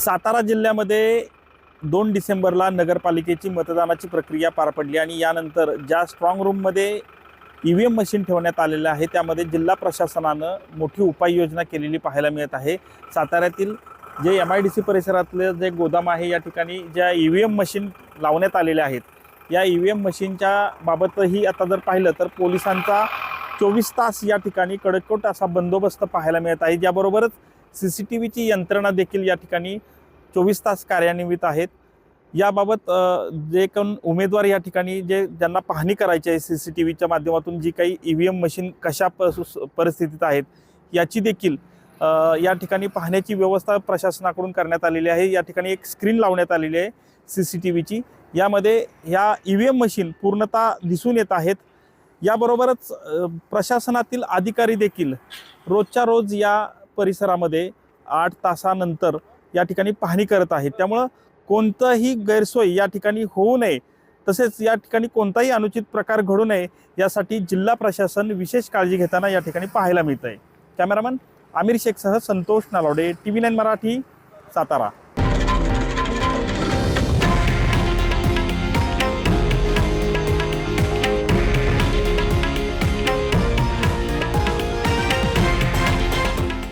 सातारा जिल्ह्यामध्ये दोन डिसेंबरला नगरपालिकेची मतदानाची प्रक्रिया पार पडली आणि यानंतर ज्या स्ट्रॉंग रूममध्ये ई व्ही एम मशीन ठेवण्यात आलेलं आहे त्यामध्ये जिल्हा प्रशासनानं मोठी उपाययोजना केलेली पाहायला मिळत आहे. साताऱ्यातील जे एम आय डी सी परिसरातलं जे गोदाम आहे या ठिकाणी ज्या ई व्ही एम मशीन लावण्यात आलेल्या आहेत या ई व्ही एम मशीनच्या बाबतही आता जर पाहिलं तर पोलिसांचा चोवीस तास या ठिकाणी कडककोट असा बंदोबस्त पाहायला मिळत आहे. ज्याबरोबरच सी सी टी व्हीची यंत्रणा देखील या ठिकाणी चोवीस तास कार्यान्वित आहेत. याबाबत जे कोण उमेदवार या ठिकाणी जे ज्यांना पाहणी करायची आहे सी सी टी व्हीच्या माध्यमातून जी काही ई व्ही एम मशीन कशा प- परिस्थितीत आहेत याची देखील या ठिकाणी पाहण्याची व्यवस्था प्रशासनाकडून करण्यात आलेली आहे. या ठिकाणी एक स्क्रीन लावण्यात आलेली आहे सी सी टी व्हीची. यामध्ये ह्या ई व्ही एम मशीन पूर्णतः दिसून येत आहेत. याबरोबरच प्रशासनातील अधिकारी देखील रोजच्या रोज या परिसरामध्ये आठ तासानंतर या ठिकाणी पाहणी करत आहेत. त्यामुळं कोणताही गैरसोय या ठिकाणी होऊ नये. तसेच या ठिकाणी कोणताही अनुचित प्रकार घडू नये यासाठी जिल्हा प्रशासन विशेष काळजी घेताना या ठिकाणी पाहायला मिळत आहे cameraman Aamir शेखसह Santosh Nalode T V nine Marathi Satara.